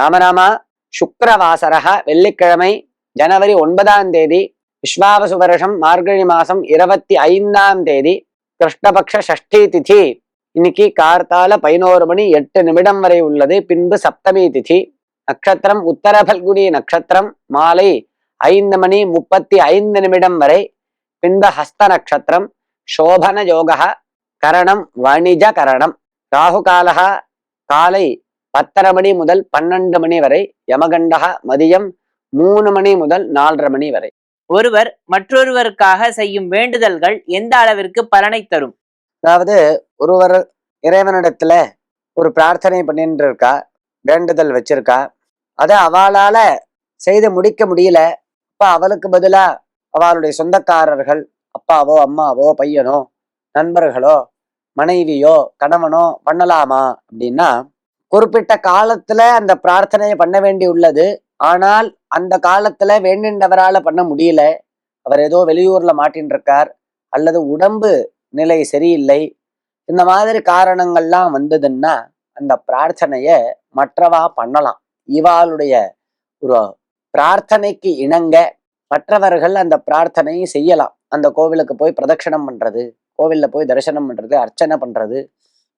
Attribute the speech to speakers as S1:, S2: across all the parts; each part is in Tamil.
S1: ராமராமா சுக்கரவாசரக வெள்ளிக்கிழமை ஜனவரி ஒன்பதாம் தேதி விஸ்வாவசு வருஷம் மார்கழி மாசம் இருபத்தி ஐந்தாம் தேதி கிருஷ்ணபக்ஷ ஷஷ்டி திதி. இன்னைக்கு கார்த்தால பதினோரு மணி எட்டு நிமிடம் வரை உள்ளது. பின்பு சப்தமி திதி. நட்சத்திரம் உத்தரபல்குனி நட்சத்திரம் மாலை ஐந்து மணி முப்பத்தி ஐந்து நிமிடம் வரை. பின்பு ஹஸ்த நட்சத்திரம் சோபன யோக கரணம் வணிஜ கரணம். ராகு காலகா காலை பத்தரை மணி முதல் பன்னெண்டு மணி வரை யமகண்டக மதியம் மூணு மணி முதல் நாலரை மணி வரை.
S2: ஒருவர் மற்றொருவருக்காக செய்யும் வேண்டுதல்கள் எந்த அளவிற்கு பலனை தரும்?
S1: அதாவது ஒருவர் இறைவனிடத்துல ஒரு பிரார்த்தனை பண்ணிட்டு இருக்கா வேண்டுதல் வச்சிருக்கா அதை அவளால செய்து முடிக்க முடியல அப்ப அவளுக்கு பதிலா அவளுடைய சொந்தக்காரர்கள் அப்பாவோ அம்மாவோ பையனோ நண்பர்களோ மனைவியோ கணவனோ பண்ணலாமா அப்படின்னா குறிப்பிட்ட காலத்துல அந்த பிரார்த்தனையை பண்ண வேண்டி உள்ளது. ஆனால் அந்த காலத்துல வேண்டின்றவரால பண்ண முடியல. அவர் ஏதோ வெளியூர்ல மாட்டின் இருக்கார் அல்லது உடம்பு நிலை சரியில்லை. இந்த மாதிரி காரணங்கள்லாம் வந்ததுன்னா அந்த பிரார்த்தனைய மற்றவா பண்ணலாம். இவாளுடைய ஒரு பிரார்த்தனைக்கு இணங்க மற்றவர்கள் அந்த பிரார்த்தனையை செய்யலாம். அந்த கோவிலுக்கு போய் பிரதட்சணம் பண்றது கோவில்ல போய் தரிசனம் பண்றது அர்ச்சனை பண்றது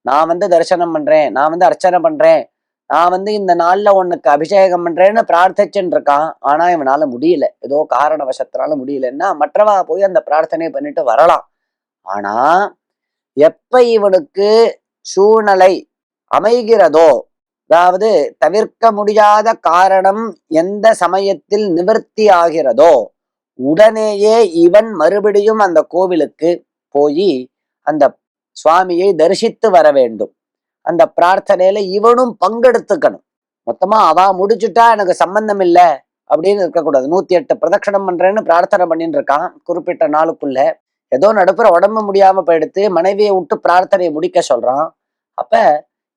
S1: நான் வந்து தரிசனம் பண்றேன் நான் வந்து அர்ச்சனை பண்றேன் நான் வந்து இந்த நாள்ல உனக்கு அபிஷேகம் பண்றேன்னு பிரார்த்திச்சுன்னு இருக்கான். ஆனா இவனால முடியல. ஏதோ காரண வசத்தினால முடியலன்னா மற்றவா போய் அந்த பிரார்த்தனை பண்ணிட்டு வரலாம். ஆனா எப்ப இவனுக்கு சூழ்நிலை அமைகிறதோ அதாவது தவிர்க்க முடியாத காரணம் எந்த சமயத்தில் நிவர்த்தி ஆகிறதோ உடனேயே இவன் மறுபடியும் அந்த கோவிலுக்கு போய் அந்த சுவாமியை தரிசித்து வர வேண்டும். அந்த பிரார்த்தனையில இவனும் பங்கெடுத்துக்கணும். மொத்தமா அவ முடிச்சுட்டா எனக்கு சம்பந்தம் இல்லை அப்படின்னு இருக்கக்கூடாது. நூத்தி எட்டு பிரதட்சணம் பண்றேன்னு பிரார்த்தனை பண்ணிட்டு இருக்கான். குறிப்பிட்ட நாளுக்குள்ள ஏதோ நடுப்புற உடம்பு முடியாம போயிடுத்து மனைவியை விட்டு பிரார்த்தனையை முடிக்க சொல்றான். அப்ப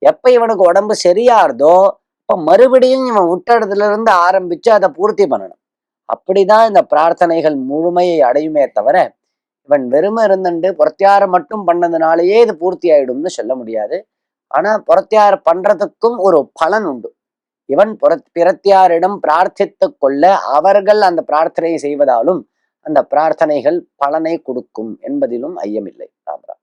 S1: எப்ப இவனுக்கு உடம்பு சரியாருதோ அப்ப மறுபடியும் இவன் விட்ட இடத்துல இருந்து ஆரம்பிச்சு அதை பூர்த்தி பண்ணணும். அப்படிதான் இந்த பிரார்த்தனைகள் முழுமையை அடையுமே தவிர இவன் வெறுமை இருந்துட்டு புறத்தியாரம் மட்டும் பண்ணதுனாலேயே இது பூர்த்தி ஆயிடும்னு சொல்ல முடியாது. ஆனா புறத்தியார் பண்றதுக்கும் ஒரு பலன் உண்டு. இவன் புற பிரத்தியாரிடம் பிரார்த்தித்து கொள்ள அவர்கள் அந்த பிரார்த்தனையை செய்வதாலும் அந்த பிரார்த்தனைகள் பலனை கொடுக்கும் என்பதிலும் ஐயமில்லை. ராமரா